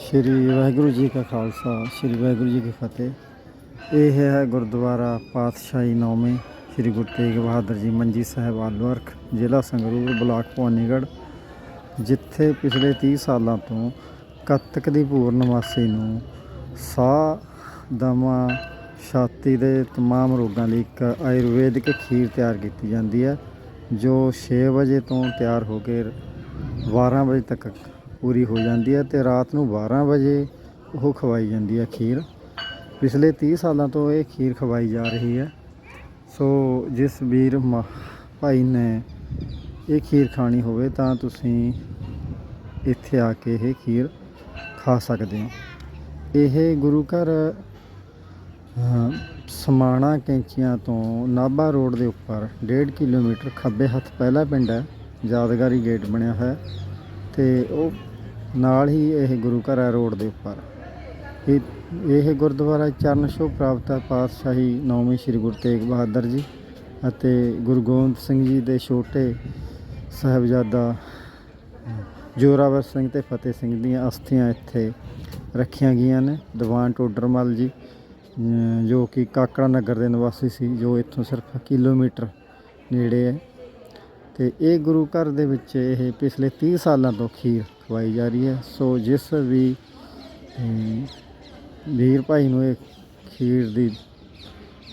ਸ਼੍ਰੀ ਵਾਹਿਗੁਰੂ ਜੀ ਕਾ ਖਾਲਸਾ ਸ਼੍ਰੀ ਵਾਹਿਗੁਰੂ ਜੀ ਕੀ ਫਤਿਹ ਇਹ ਹੈ ਗੁਰਦੁਆਰਾ ਪਾਤਸ਼ਾਹੀ ਨੌਵੇਂ ਸ਼੍ਰੀ ਗੁਰੂ ਤੇਗ ਬਹਾਦਰ ਜੀ ਮੰਜੀ ਸਾਹਿਬ ਆਲਵਰਖ ਜ਼ਿਲ੍ਹਾ ਸੰਗਰੂਰ ਬਲਾਕ ਭਵਾਨੀਗੜ੍ਹ ਜਿੱਥੇ ਪਿਛਲੇ 30 ਸਾਲਾਂ ਤੋਂ ਕੱਤਕ ਦੀ ਪੂਰਨਮਾਸੀ ਨੂੰ ਸਾਹ ਦਮਾ ਛਾਤੀ ਦੇ तमाम ਰੋਗਾਂ ਲਈ ਇੱਕ ਆਯੁਰਵੈਦਿਕ ਖੀਰ ਤਿਆਰ ਕੀਤੀ ਜਾਂਦੀ ਹੈ ਜੋ 6 ਵਜੇ ਤੋਂ ਤਿਆਰ ਹੋ ਕੇ 12 ਵਜੇ ਤੱਕ ਪੂਰੀ ਹੋ ਜਾਂਦੀ ਹੈ ਤੇ ਰਾਤ ਨੂੰ 12 ਵਜੇ ਉਹ ਖਵਾਈ ਜਾਂਦੀ ਹੈ ਖੀਰ ਪਿਛਲੇ 30 ਸਾਲਾਂ ਤੋਂ ਇਹ ਖੀਰ ਖਵਾਈ ਜਾ ਰਹੀ ਹੈ ਸੋ ਜਿਸ ਵੀਰ ਮ- ਭਾਈ ਨੇ ਇਹ ਖੀਰ ਖਾਣੀ ਹੋਵੇ ਤਾਂ ਤੁਸੀਂ ਇੱਥੇ ਆ ਕੇ ਇਹ ਖੀਰ ਖਾ ਸਕਦੇ ਹੋ। ਇਹ ਗੁਰੂ ਘਰ ਸਮਾਣਾ ਕੈਂਚੀਆਂ ਤੋਂ ਨਾਭਾ ਰੋਡ ਦੇ ਉੱਪਰ 1.5 ਕਿਲੋਮੀਟਰ ਖੱਬੇ ਹੱਥ ਪਹਿਲਾ ਪਿੰਡ ਹੈ, ਯਾਦਗਾਰੀ ਗੇਟ ਬਣਿਆ ਹੋਇਆ ਹੈ ਤੇ ਉਹ ਨਾਲ ਹੀ ਇਹ ਗੁਰੂ ਘਰ ਹੈ ਰੋਡ ਦੇ ਉੱਪਰ। ਇਹ ਇਹ ਗੁਰਦੁਆਰਾ ਚਰਨ ਛੋਹ ਪ੍ਰਾਪਤ ਹੈ, ਪਾਤਸ਼ਾਹੀ ਨੌਵੀਂ ਸ੍ਰੀ ਗੁਰੂ ਤੇਗ ਬਹਾਦਰ ਜੀ ਅਤੇ ਗੁਰੂ ਗੋਬਿੰਦ ਸਿੰਘ ਜੀ ਦੇ ਛੋਟੇ ਸਾਹਿਬਜ਼ਾਦਾ ਜੋਰਾਵਰ ਸਿੰਘ ਤੇ ਫਤਿਹ ਸਿੰਘ ਦੀਆਂ ਅਸਥੀਆਂ ਇੱਥੇ ਰੱਖੀਆਂ ਗਈਆਂ ਨੇ। ਦੀਵਾਨ ਟੋਡਰਮਲ ਜੀ ਜੋ ਕਿ ਕਾਕੜਾ ਨਗਰ ਦੇ ਨਿਵਾਸੀ ਸੀ, ਜੋ ਇੱਥੋਂ ਸਿਰਫ ਕਿਲੋਮੀਟਰ ਨੇੜੇ ਹੈ। ਤੇ ਇਹ ਗੁਰੂ ਘਰ ਦੇ ਵਿੱਚ ਇਹ ਪਿਛਲੇ 30 ਸਾਲਾਂ ਤੋਂ ਖੀਰ ਖਵਾਈ ਜਾ ਰਹੀ ਹੈ। ਸੋ ਜਿਸ ਵੀ ਵੀਰ ਭਾਈ ਨੂੰ ਇਹ ਖੀਰ ਦੀ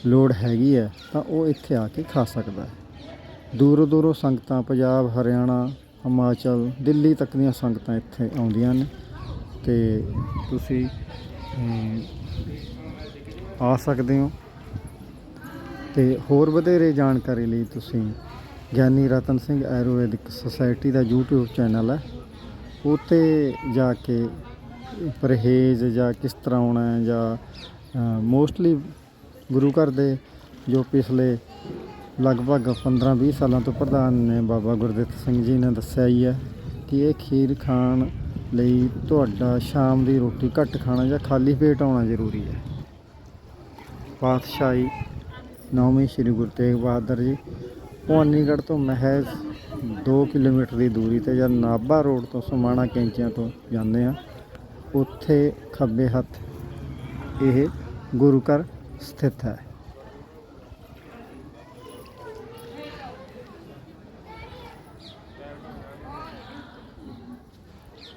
ਲੋੜ ਹੈਗੀ ਹੈ, ਤਾਂ ਉਹ ਇੱਥੇ ਆ ਕੇ ਖਾ ਸਕਦਾ ਹੈ। ਦੂਰੋਂ ਦੂਰੋਂ ਸੰਗਤਾਂ, ਪੰਜਾਬ, ਹਰਿਆਣਾ, ਹਿਮਾਚਲ, ਦਿੱਲੀ ਤੱਕ ਦੀਆਂ ਸੰਗਤਾਂ ਇੱਥੇ ਆਉਂਦੀਆਂ ਨੇ। ਤੇ ਤੁਸੀਂ ਆ ਸਕਦੇ ਹੋ। ਤੇ ਹੋਰ ਵਧੇਰੇ ਜਾਣਕਾਰੀ ਲਈ ਤੁਸੀਂ ਗਿਆਨੀ ਰਤਨ ਸਿੰਘ ਆਯੁਰਵੈਦਿਕ ਸੁਸਾਇਟੀ ਦਾ YouTube ਚੈਨਲ ਹੈ। ਉੱਤੇ ਜਾ ਕੇ ਪਰਹੇਜ਼ ਜਾਂ ਕਿਸ ਤਰ੍ਹਾਂ ਆਉਣਾ ਹੈ ਜਾਂ ਮੋਸਟਲੀ ਗੁਰੂ ਘਰ ਦੇ ਜੋ ਪਿਛਲੇ ਲਗਭਗ 15-20 ਸਾਲਾਂ ਤੋਂ ਪ੍ਰਧਾਨ ਨੇ ਬਾਬਾ ਗੁਰਦਿੱਤ ਸਿੰਘ ਜੀ ਨੇ ਦੱਸਿਆ ਹੀ ਹੈ ਕਿ ਇਹ ਖੀਰ ਖਾਣ ਲਈ ਤੁਹਾਡਾ ਸ਼ਾਮ ਦੀ ਰੋਟੀ ਘੱਟ ਖਾਣਾ ਜਾਂ ਖਾਲੀ ਪੇਟ ਆਉਣਾ ਜ਼ਰੂਰੀ ਹੈ। ਪਾਤਸ਼ਾਹੀ ਨੌਵੀਂ ਸ੍ਰੀ ਗੁਰੂ ਤੇਗ ਬਹਾਦਰ ਜੀ, ਭਵਾਨੀਗੜ੍ਹ ਤੋਂ ਮਹਿਜ਼ 2 ਕਿਲੋਮੀਟਰ ਦੀ ਦੂਰੀ ਤੇ ਜਾਂ ਨਾਭਾ ਰੋਡ ਤੋਂ ਸਮਾਣਾ ਕੈਂਚਿਆਂ ਤੋਂ ਜਾਂਦੇ ਆ ਉੱਥੇ ਖੱਬੇ ਹੱਥ ਇਹ ਗੁਰੂ ਘਰ ਸਥਿਤ ਹੈ।